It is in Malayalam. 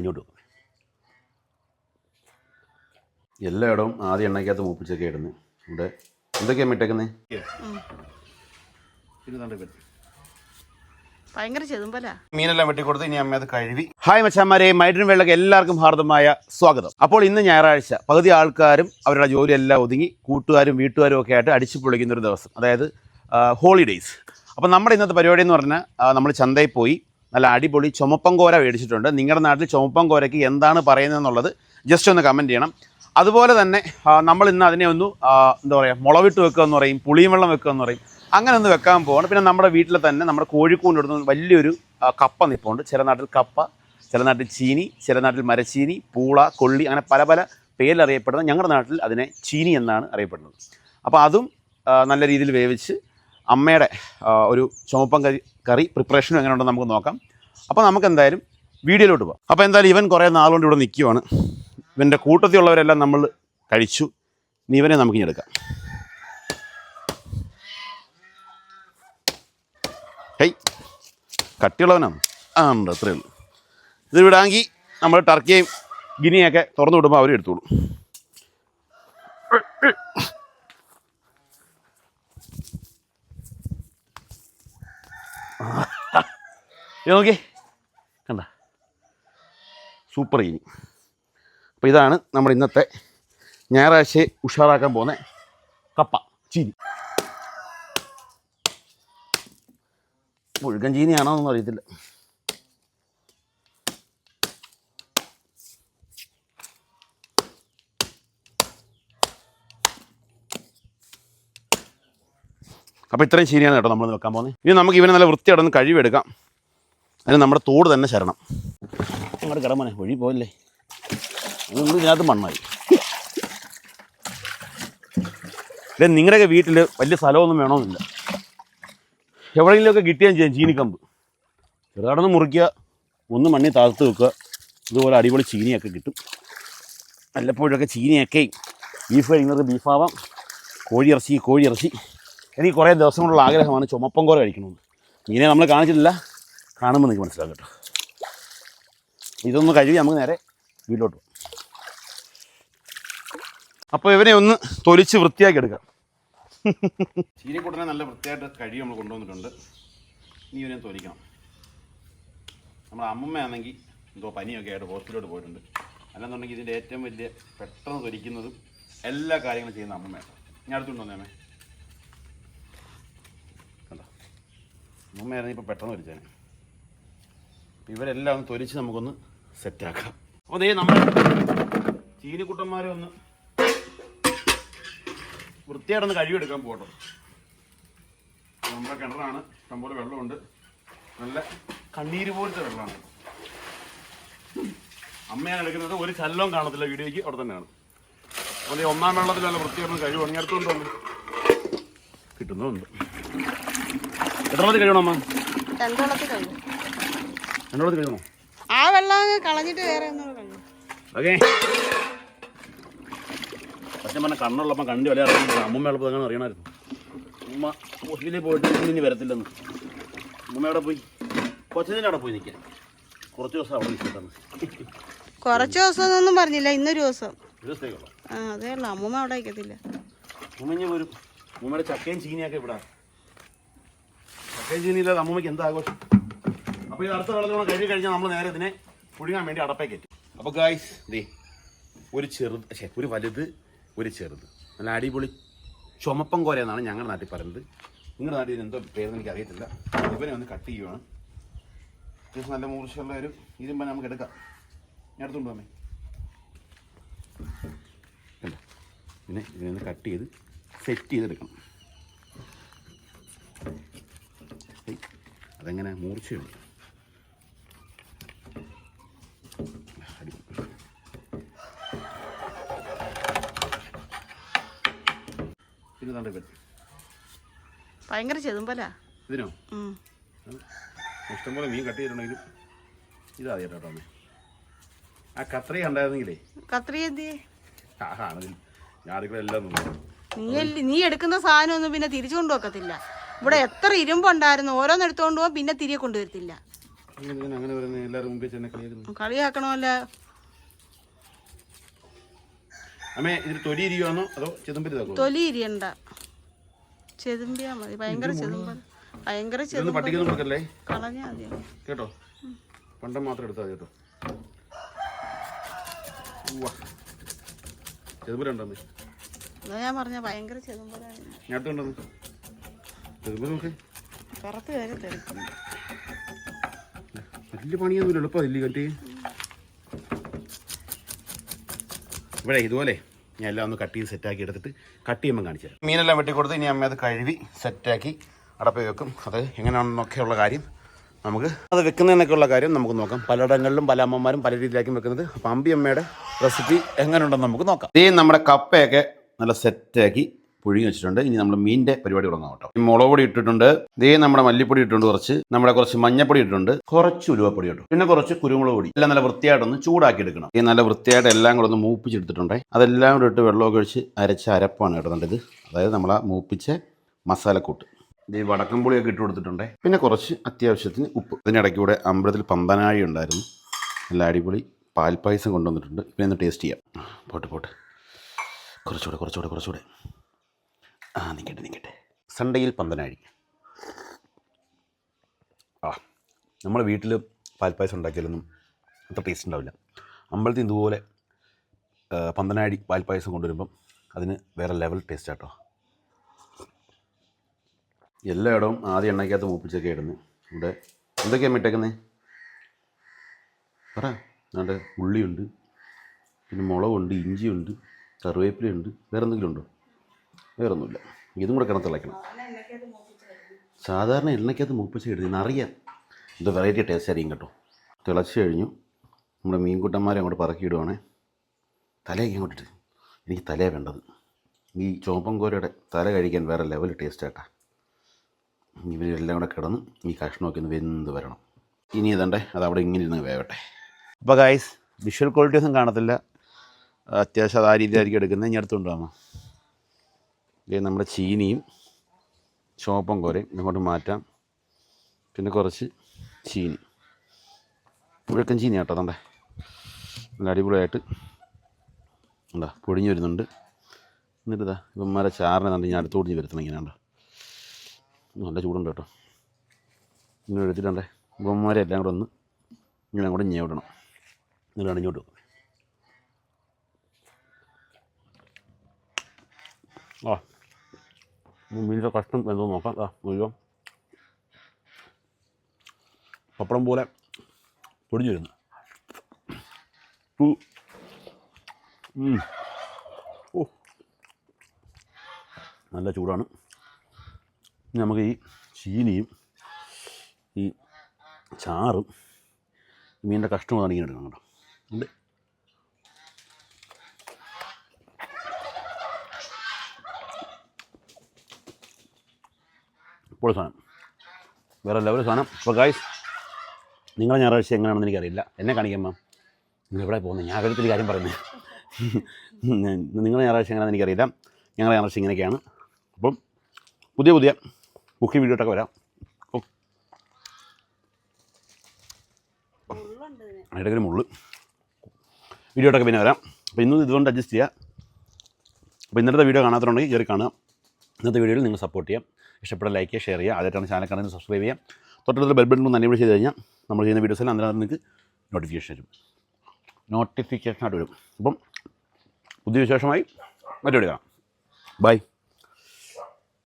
ഇങ്ങോട്ട് വെക്കും. എല്ലായിടവും ആദ്യം എണ്ണയ്ക്കകത്ത് മൂപ്പിച്ചൊക്കെ ഇടുന്നത് ഇവിടെ എന്തൊക്കെയാണ് ഇട്ടേക്കുന്നത് ഭയങ്കര ചെതുമ്പല. മീനെല്ലാം വെട്ടിക്കൊടുത്ത് ഇനി അമ്മ അത് കഴുകി. ഹായ് മച്ചാമാരെ മൈഡിൻ വെള്ളക്ക് എല്ലാവർക്കും ഹാർദമായ സ്വാഗതം. അപ്പോൾ ഇന്ന് ഞായറാഴ്ച പകുതി ആൾക്കാരും അവരുടെ ജോലിയെല്ലാം ഒതുങ്ങി കൂട്ടുകാരും വീട്ടുകാരും ഒക്കെ ആയിട്ട് അടിച്ചു പൊളിക്കുന്ന ഒരു ദിവസം. അതായത് ഹോളിഡേയ്സ് അപ്പോൾ നമ്മുടെ ഇന്നത്തെ പരിപാടി എന്ന് പറഞ്ഞാൽ നമ്മൾ ചന്തയിൽ പോയി നല്ല അടിപൊളി ചുമപ്പം കോര മേടിച്ചിട്ടുണ്ട്. നിങ്ങളുടെ നാട്ടിൽ ചുമപ്പം കോരയ്ക്ക് എന്താണ് പറയുന്നതെന്നുള്ളത് ജസ്റ്റ് ഒന്ന് കമന്റ് ചെയ്യണം. അതുപോലെ തന്നെ നമ്മൾ ഇന്ന് അതിനെ ഒന്ന് എന്താ പറയുക മുളവിട്ട് വെക്കുക എന്ന് പറയും പുളിയും വെള്ളം വെക്കുക എന്ന് പറയും. അങ്ങനെ ഒന്ന് വെക്കാൻ പോകണം പിന്നെ നമ്മുടെ വീട്ടിൽ തന്നെ നമ്മുടെ കോഴിക്കൂണ്ട് ഇടുന്ന വലിയൊരു കപ്പ നിൽപ്പുണ്ട് ചില നാട്ടിൽ കപ്പ ചില നാട്ടിൽ ചീനി ചില നാട്ടിൽ മരച്ചീനി പൂള കൊള്ളി അങ്ങനെ പല പല പേരിലറിയപ്പെടുന്ന ഞങ്ങളുടെ നാട്ടിൽ അതിനെ ചീനി എന്നാണ് അറിയപ്പെടുന്നത്. അപ്പോൾ അതും നല്ല രീതിയിൽ വേവിച്ച് അമ്മയുടെ ഒരു ചുമപ്പം കറി കറി പ്രിപ്പറേഷനും എങ്ങനെ ഉണ്ടെന്ന് നമുക്ക് നോക്കാം. അപ്പോൾ നമുക്ക് എന്തായാലും വീഡിയോയിലോട്ട് പോകാം അപ്പോൾ എന്തായാലും ഇവൻ കുറേ നാളുകൊണ്ട് ഇവിടെ നിൽക്കുവാണ് ഇവന്റെ കൂട്ടത്തിലുള്ളവരെല്ലാം നമ്മൾ കഴിച്ചു. ഇനി ഇവനെ നമുക്ക് ഇനി എടുക്കാം. ഹേയ് കട്ടിയുള്ളവനാണ് ആ ഉണ്ട് അത്രയേ ഉള്ളൂ. ഇത് വിടാമെങ്കിൽ നമ്മൾ ടർക്കിയും ഗിനിയൊക്കെ തുറന്നു വിടുമ്പോൾ അവർ എടുത്തോളൂ. നോക്കി. കണ്ട. സൂപ്പർ ഇനി അപ്പോൾ ഇതാണ് നമ്മുടെ ഇന്നത്തെ ഞായറാഴ്ച ഉഷാറാക്കാൻ പോകുന്ന കപ്പ ചീനി. മുഴുകൻ ചീനിയാണോ എന്നൊന്നും അറിയത്തില്ല. അപ്പോൾ ഇത്രയും ശരിയാണ് കേട്ടോ നമ്മൾ വെക്കാൻ പോകുന്നത്. ഇനി നമുക്ക് ഇവനെ നല്ല വൃത്തിയോടെ ഒന്ന് കഴിവെടുക്കാം അതിന് നമ്മുടെ തോട് തന്നെ ശരണം. അങ്ങോട്ട് കിടമനെ വഴി പോയല്ലേ അതുകൊണ്ട് ഇതിനകത്ത് മണ്ണായി. ഇല്ല നിങ്ങളുടെയൊക്കെ വീട്ടിൽ വലിയ സ്ഥലമൊന്നും വേണമെന്നില്ല. എവിടെയെങ്കിലുമൊക്കെ കിട്ടിയാൽ ചെയ്യാം ചീനിക്കമ്പ്. ചെറുതാടൊന്ന് മുറിക്കുക ഒന്ന് മണ്ണി താഴ്ത്ത് വെക്കുക ഇതുപോലെ അടിപൊളി ചീനിയൊക്കെ കിട്ടും. വല്ലപ്പോഴൊക്കെ ചീനിയൊക്കെ ബീഫ് കഴിക്കുന്നവർക്ക് ബീഫാവാം. കോഴിയിറച്ചി കോഴിയിറച്ചി. എനിക്ക് കുറേ ദിവസം കൊണ്ടുള്ള ആഗ്രഹമാണ് ചുമപ്പം കോര കഴിക്കണമെന്ന്. മീനെ നമ്മൾ കാണിച്ചിട്ടില്ല. കാണുമ്പോൾ നിങ്ങൾക്ക് മനസ്സിലാകും കേട്ടോ. ഇതൊന്ന് കഴുകി നമുക്ക് നേരെ വീട്ടിലോട്ട് പോകാം. അപ്പോൾ ഇവനെ ഒന്ന് തൊലിച്ച് വൃത്തിയാക്കി എടുക്കാം. ചീനിക്കൂട്ടനെ നല്ല വൃത്തിയായിട്ട് കഴുകി നമ്മൾ കൊണ്ടുവന്നിട്ടുണ്ട്. ഇനി ഇവനെ തൊലിക്കണം. നമ്മുടെ അമ്മമ്മയാണെങ്കിൽ എന്തോ പനിയൊക്കെ ആയിട്ട് ഹോസ്പിറ്റലിലോട്ട് പോയിട്ടുണ്ട്. അല്ലെന്നുണ്ടെങ്കിൽ ഇതിന്റെ ഏറ്റവും വലിയ പെട്ടെന്ന് തൊലിക്കുന്നതും എല്ലാ കാര്യങ്ങളും ചെയ്യുന്ന അമ്മമ്മയാണ്. ഞാൻ അടുത്തുണ്ടോ അമ്മേ? അമ്മമ്മയായിരുന്നു ഇപ്പോൾ പെട്ടെന്ന് തൊലിച്ചേനെ ഇവരെല്ലാം ഒന്ന് തൊലിച്ച് നമുക്കൊന്ന് സെറ്റാക്കാം അപ്പോൾ ദേ നമ്മൾ ചീനിക്കുട്ടന്മാരെ ഒന്ന് വൃത്തിയായിട്ടൊന്ന് കഴിവെടുക്കാൻ പോകട്ടോ. നമ്മുടെ കിണറാണ്. ഇഷ്ടംപോലെ വെള്ളമുണ്ട്. നല്ല കണ്ണീര് പോലത്തെ വെള്ളമാണ്. അമ്മയാണ് എടുക്കുന്നത്. ഒരു ശല്യവും കാണത്തില്ല വീഡിയോയ്ക്ക്. അവിടെ തന്നെയാണ്. അപ്പോൾ ഒന്നാം വെള്ളത്തിൽ നല്ല വൃത്തിയായിട്ടൊന്ന് കഴിവ് ഉണങ്ങിയെടുത്തോണ്ട് കിട്ടുന്നുണ്ട്. എത്ര വെള്ളത്തിൽ കഴിയണം അമ്മ? രണ്ടോളത്തിൽ കഴിഞ്ഞു രണ്ടു വെള്ളത്തിൽ കഴിയണോ ആ വെള്ളം കളഞ്ഞിട്ട് വേറെ ഓക്കേ. സത്യം പറഞ്ഞ കണ്ണുള്ളപ്പം കണ്ടി വില അറിയില്ല അമ്മമ്മ ഉള്ളപ്പോൾ അങ്ങനെ അറിയണമായിരുന്നു ഉമ്മ ഹോസ്പിറ്റലിൽ പോയിട്ട് ഇനി വരത്തില്ലെന്ന്. ഉമ്മ അവിടെ പോയി? കൊച്ചിന്റെ അവിടെ പോയി നിൽക്കാൻ. കുറച്ച് ദിവസം അവിടെ നിൽക്കിട്ടാണ് കുറച്ച് ദിവസം ഒന്നും പറഞ്ഞില്ല ഇന്നൊരു ദിവസം. ദിവസത്തേക്കുള്ള ആ അതേ ഉള്ളൂ. അമ്മൂമ്മ അവിടെ അയക്കത്തില്ല ഉമ്മഞ്ഞ് വരും. ഉമ്മയുടെ ചക്കയും ചീനിയൊക്കെ ഇവിടെ. ചീനിയില്ലാതെ അമ്മൂമ്മയ്ക്ക് എന്താ ആഘോഷം? അപ്പോൾ ഈ അടുത്ത വെള്ളത്തോടെ കഴുകി കഴിഞ്ഞാൽ നമ്മൾ നേരെ ഇതിനെ പുഴുങ്ങാൻ വേണ്ടി അടപ്പേ കയറ്റി. അപ്പോൾ ഗായ്സ് ദേ ഒരു ചെറുത് പക്ഷേ ഒരു വലുത് ഒരു ചെറുത്. നല്ല അടിപൊളി ചുമപ്പം കോര എന്നാണ് ഞങ്ങളുടെ നാട്ടിൽ പറയുന്നത്. നിങ്ങളുടെ നാട്ടിൽ എന്തോ പേര് എനിക്ക് അറിയത്തില്ല. ഇവനെ ഒന്ന് കട്ട് ചെയ്യുവാണ്. അത്യാവശ്യം നല്ല മൂർച്ചയുള്ള ഒരു ഇരുമ്പ നമുക്ക് എടുക്കാം. ഞാൻ എടുത്തുകൊണ്ട് പോമേ പിന്നെ ഇതിനെ കട്ട് ചെയ്ത് സെറ്റ് ചെയ്തെടുക്കണം. അതെങ്ങനെ? മൂർച്ചയുണ്ട്. പിന്നെ. ഭയങ്കര ചെതുമ്പലാ. ഇതിനോ? ഇഷ്ടംപോലെ മീൻ കട്ട് ചെയ്തിട്ടുണ്ടെങ്കിലും ഇതാ അമ്മേ ആ കത്രി ഉണ്ടായിരുന്നെങ്കിലേ കത്രി എന്തിയെ? ആഹാ ഞാൻ അടുക്കള എല്ലാം നീ എടുക്കുന്ന സാധനം ഒന്നും പിന്നെ തിരിച്ചു കൊണ്ടുവെക്കത്തില്ല. ഇവിടെ എത്ര ഇരുമ്പുണ്ടായിരുന്നു ഓരോന്ന് എടുത്തോണ്ട് പോകാൻ പിന്നെ തിരികെ കൊണ്ടുവരത്തില്ല. കളിയാക്കണമല്ല? തൊലി ഇരിയണ്ട. ചെതുമ്പിയാ മതി. ഭയങ്കര ചെതുമ്പ. കളഞ്ഞാ മതി. കേട്ടോ? പണ്ടം മാത്രം എടുത്താൽ കേട്ടോ. ഞാൻ പറഞ്ഞ ഭയങ്കര ചെതുമ്പലാണ് പുറത്ത് വരെ വലിയ പണിയൊന്നുമില്ല. എളുപ്പമില്ല കണ്ടി ഇവിടെ ഇതുപോലെ ഞാൻ എല്ലാം ഒന്ന് കട്ട് ചെയ്ത് സെറ്റാക്കി എടുത്തിട്ട് കട്ട് ചെയ്യുമ്പോൾ കാണിച്ചു തരാം. മീനെല്ലാം വെട്ടിക്കൊടുത്ത് ഇനി അമ്മ അത് കഴുകി സെറ്റാക്കി അടപ്പ് വെക്കും. അത് എങ്ങനെയാണെന്നൊക്കെയുള്ള കാര്യം നമുക്ക് അത് വെക്കുന്നതിനൊക്കെയുള്ള കാര്യം നമുക്ക് നോക്കാം. പലയിടങ്ങളിലും പല അമ്മമാരും പല രീതിയിലായിരിക്കും വെക്കുന്നത്. അപ്പം അമ്പി അമ്മയുടെ റെസിപ്പി എങ്ങനെയുണ്ടെന്ന് നമുക്ക് നോക്കാം. ഈ നമ്മുടെ കപ്പയൊക്കെ നല്ല സെറ്റാക്കി പുഴുങ്ങി വെച്ചിട്ടുണ്ട്. ഇനി നമ്മൾ മീനിന്റെ പരിപാടി തുടങ്ങാം കേട്ടോ. മുളക് പൊടി ഇട്ടിട്ടുണ്ട്. ദേ നമ്മുടെ മല്ലിപ്പൊടി ഇട്ടിട്ടുണ്ട് കുറച്ച്. നമ്മുടെ കുറച്ച് മഞ്ഞപ്പൊടി ഇട്ടിട്ടുണ്ട്. കുറച്ച് ഉലുവപ്പൊടി ഇട്ടു പിന്നെ കുറച്ച് കുരുമുളക് പൊടി. എല്ലാം നല്ല വൃത്തിയായിട്ടൊന്ന് ചൂടാക്കി എടുക്കണം ഈ നല്ല വൃത്തിയായിട്ട് എല്ലാം കൂടെ ഒന്ന് മൂപ്പിച്ചെടുത്തിട്ടുണ്ട്. അതെല്ലാം കൂടെ ഇട്ട് വെള്ളമൊക്കെ ഒഴിച്ച് അരച്ച അരപ്പാണ് ഇടുന്നുണ്ട് ഇത് അതായത് നമ്മൾ ആ മൂപ്പിച്ച മസാലക്കൂട്ട്. ഇത് ഈ വടക്കം പുളിയൊക്കെ ഇട്ട് കൊടുത്തിട്ടുണ്ട്. പിന്നെ കുറച്ച് അത്യാവശ്യത്തിന് ഉപ്പ്. ഇതിനിടയ്ക്ക് കൂടെ അമ്പലത്തിൽ പമ്പനാഴി ഉണ്ടായിരുന്നു. നല്ല അടിപൊളി പാൽപ്പായസം കൊണ്ടുവന്നിട്ടുണ്ട്. പിന്നെ ഒന്ന് ടേസ്റ്റ് ചെയ്യാം. പോട്ട് പോട്ടെ. കുറച്ചുകൂടെ കുറച്ചുകൂടെ കുറച്ചുകൂടെ. ആ നിൽക്കട്ടെ നിൽക്കട്ടെ സൺഡേയിൽ പന്തനാഴി ആ നമ്മുടെ വീട്ടിൽ പാൽപ്പായസം ഉണ്ടാക്കിയാലൊന്നും അത്ര ടേസ്റ്റ് ഉണ്ടാവില്ല. അമ്പലത്തിൽ ഇതുപോലെ പന്തനാഴി പാൽപ്പായസം കൊണ്ടുവരുമ്പം അതിന് വേറെ ലെവൽ ടേസ്റ്റ് ആട്ടോ. എല്ലായിടവും ആദ്യം എണ്ണയ്ക്കകത്ത് മൂപ്പിച്ചൊക്കെ ഇടുന്നു. ഇവിടെ എന്തൊക്കെയാണ് മിട്ടേക്കുന്നത് പറ. ഉള്ളിയുണ്ട് പിന്നെ മുളകുണ്ട് ഇഞ്ചിയുണ്ട് കറിവേപ്പിലയുണ്ട് വേറെ എന്തെങ്കിലും ഉണ്ടോ? വേറെ ഒന്നുമില്ല ഇതും കൂടെ കിടന്ന് തിളയ്ക്കണം. സാധാരണ എണ്ണയ്ക്കകത്ത് മൂപ്പിച്ച് ഇടുന്നത് അറിയാം ഇത് വെറൈറ്റി ടേസ്റ്റ് ആയിരിക്കും കേട്ടോ. തിളച്ച് കഴിഞ്ഞു. നമ്മുടെ മീൻകുട്ടന്മാരെ അങ്ങോട്ട് പറക്കിയിടുവാണേ. തലയൊക്കെ അങ്ങോട്ടിട്ട് എനിക്ക് തലയാണ് വേണ്ടത്. ഈ ചോപ്പൻ കോരയുടെ തല കഴിക്കാൻ വേറെ ലെവൽ ടേസ്റ്റ് ആട്ടാ. ഇവരെല്ലാം കൂടെ കിടന്ന് ഈ കഷ്ണമൊക്കെ ഒന്ന് വെന്ത് വരണം. ഇനി ഇതണ്ടേ അത് അവിടെ ഇങ്ങനെ ഇരുന്ന് വേവട്ടെ. അപ്പോൾ ഗായ്സ് വിഷ്വൽ ക്വാളിറ്റി ഒന്നും കാണത്തില്ല. അത്യാവശ്യം അത് ആ രീതിയിലായിരിക്കും എടുക്കുന്നത്. ഇനി അടുത്തുണ്ടോ ഇത് നമ്മുടെ ചീനിയും ചോപ്പം കോരയും ഇങ്ങോട്ട് മാറ്റാം. പിന്നെ കുറച്ച് ചീനി. പുഴക്കൻ ചീനി കേട്ടോ തണ്ടേ. നല്ല അടിപൊളിയായിട്ട് എന്താ പൊടിഞ്ഞു വരുന്നുണ്ട്. എന്നിട്ട് ഇതാ ഇവന്മാരെ ചാറിനെ കണ്ട് ഞാൻ അടുത്തോട് വരുത്തണം ഇങ്ങനെ ഉണ്ടോ നല്ല ചൂടുണ്ട് കേട്ടോ. ഇങ്ങനെ എടുത്തിട്ടുണ്ടേ ഇവന്മാരെ എല്ലാം കൂടെ ഒന്ന് ഇങ്ങനെ കൂടെ ഞെവിടണം എന്നിട്ട് അണിഞ്ഞോട്ട് വെക്കും ആ. മീനിന്റെ കഷ്ണം എന്തോ നോക്കാം ആ മുഴുവൻ പപ്പടം പോലെ പൊടിഞ്ഞു വരുന്നു. ഓ നല്ല ചൂടാണ് നമുക്ക് ഈ ചീനിയും ഈ ചാറും മീനിന്റെ കഷ്ണമാണ് ഇങ്ങനെ എടുക്കണം കേട്ടോ ഉണ്ട് ഇപ്പോൾ സാധനം. വേറെ ലെവൽ സാധനം. അപ്പോൾ ഗായ്സ് നിങ്ങളെ ഞായറാഴ്ച എങ്ങനെയാണെന്ന് എനിക്കറിയില്ല. എന്നെ കാണിക്കുമ്പം നിങ്ങൾ എവിടെ പോകുന്നത് ഞാൻ കാര്യത്തിൽ കാര്യം പറയുന്നത് നിങ്ങളെ ഞായറാഴ്ച എങ്ങനെയാണെന്ന് എനിക്കറിയില്ല. ഞങ്ങളെ ഞായറാഴ്ച ഇങ്ങനെയൊക്കെയാണ്. അപ്പം പുതിയ പുതിയ കുക്കിംഗ് വീഡിയോ ഒക്കെ വരാം. ഇടയ്ക്കൊരു മുള്ളു. വീഡിയോ ഒക്കെ പിന്നെ വരാം. അപ്പോൾ ഇന്നും ഇതുകൊണ്ട് അഡ്ജസ്റ്റ് ചെയ്യുക അപ്പോൾ ഇന്നത്തെ വീഡിയോ കാണാത്തതുണ്ടെങ്കിൽ കയറി കാണുക. ഇന്നത്തെ വീഡിയോയിൽ നിങ്ങൾ സപ്പോർട്ട് ചെയ്യാം. ഇഷ്ടപ്പെട്ട ലൈക്ക് ചെയ്യുക ഷെയർ ചെയ്യുക. ആദ്യമായിട്ടാണ് ചാനൽ കാണുന്നത് സബ്സ്ക്രൈബ് ചെയ്യാം തൊട്ടടുത്ത ബെൽ ഒന്ന് അനേബിൾ ചെയ്ത് കഴിഞ്ഞാൽ നമ്മൾ ചെയ്യുന്ന വീഡിയോസിൽ അന്നേരം നിങ്ങൾക്ക് നോട്ടിഫിക്കേഷൻ വരും. നോട്ടിഫിക്കേഷൻ ആയിട്ട് വരും. അപ്പം പുതിയ വിശേഷമായി മറ്റു കാണാം. ബൈ